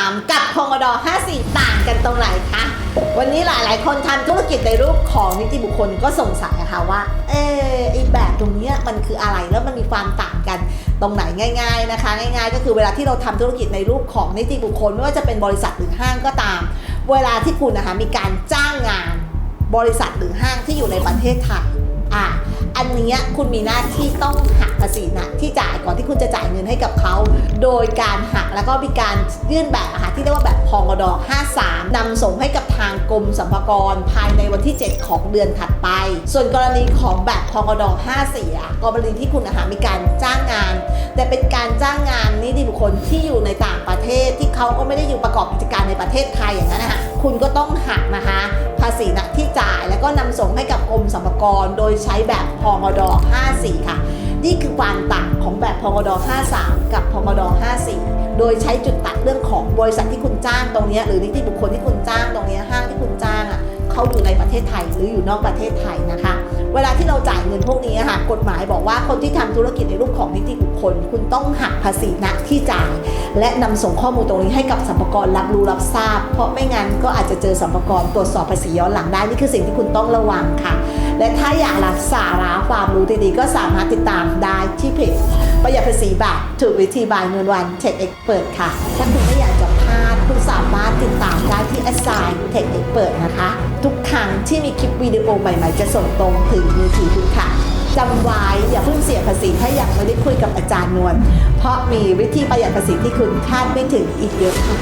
3 กับพงด54 ต่างกันตรงไหนคะ วันนี้หลาย ๆ คนทำธุรกิจในรูปของนิติบุคคลก็สงสัยอะค่ะว่า เออไอแบบตรงเนี้ยมันคืออะไรแล้วมันมีความต่างกันตรงไหนง่าย ๆ นะคะ ง่าย ๆ ก็คือเวลาที่เราทำธุรกิจในรูปของนิติบุคคล ไม่ว่าจะเป็นบริษัทหรือห้างก็ตาม เวลาที่คุณนะคะมีการจ้างงานบริษัทหรือห้างที่อยู่ในประเทศไทยอะ อันนี้คุณมีหน้าที่ต้องหักภาษีนะที่จ่ายก่อนที่คุณจะจ่ายเงินให้กับเขา โดยการหักแล้วก็มีการยื่นแบบอะคะที่เรียกว่าแบบพองด53นำส่งให้กับทางกรมสรรพากรภายในวันที่ 7 ของเดือนถัดไป ส่วนกรณีของแบบพองด54อะกรณีที่คุณนะคะมีการจ้างงาน แต่เป็นการจ้างงานนิติบุคคลที่อยู่ในต่างประเทศที่เขาก็ไม่ได้อยู่ประกอบกิจการในประเทศไทยอย่างนั้นนะคะคุณก็ต้องหักนะคะ ภาษีณที่ ก็นำส่งให้กับกรมสรรพากร โดยใช้แบบพงด54 ค่ะ นี่คือความต่างของแบบพงด53 กับพงด54 โดยใช้จุดตัดเรื่องของบริษัทที่คุณจ้างตรงนี้หรือนิติบุคคลที่คุณจ้างตรงนี้ห้างที่คุณจ้างอะเขาอยู่ในประเทศไทยหรืออยู่นอกประเทศไทยนะคะ เวลาที่เราจ่ายเงินพวกนี้ค่ะกฎหมายบอกว่าคนที่ทำธุรกิจในรูปของนิติบุคคล คุณต้องหักภาษีณที่จ่าย และนำส่งข้อมูลตรงนี้ให้กับสรรพากรรับรู้รับทราบ เพราะไม่งั้นก็อาจจะเจอสรรพากรตรวจสอบภาษีย้อนหลังได้นี่คือสิ่งที่คุณต้องระวังค่ะ และถ้าอยากรับสาระความรู้ดีๆก็สามารถติดตามได้ที่เพจประหยัดภาษีแบบถูกวิธีบายเงินวัน Tech Expert ค่ะ ถ้าคุณไม่อยากจะพลาดคุณสามารถติดตามได้ที่ Assign Tech Expert นะคะ ทุกครั้งที่มีคลิปวิดีโอใหม่ๆจะส่งตรงถึงมือถือคุณค่ะ จำไว้อย่าเพิ่งเสียภาษีถ้ายังไม่ได้คุยกับอาจารย์นวลเพราะมีวิธีประหยัดภาษีที่คุณคาดไม่ถึงอีกเยอะค่ะ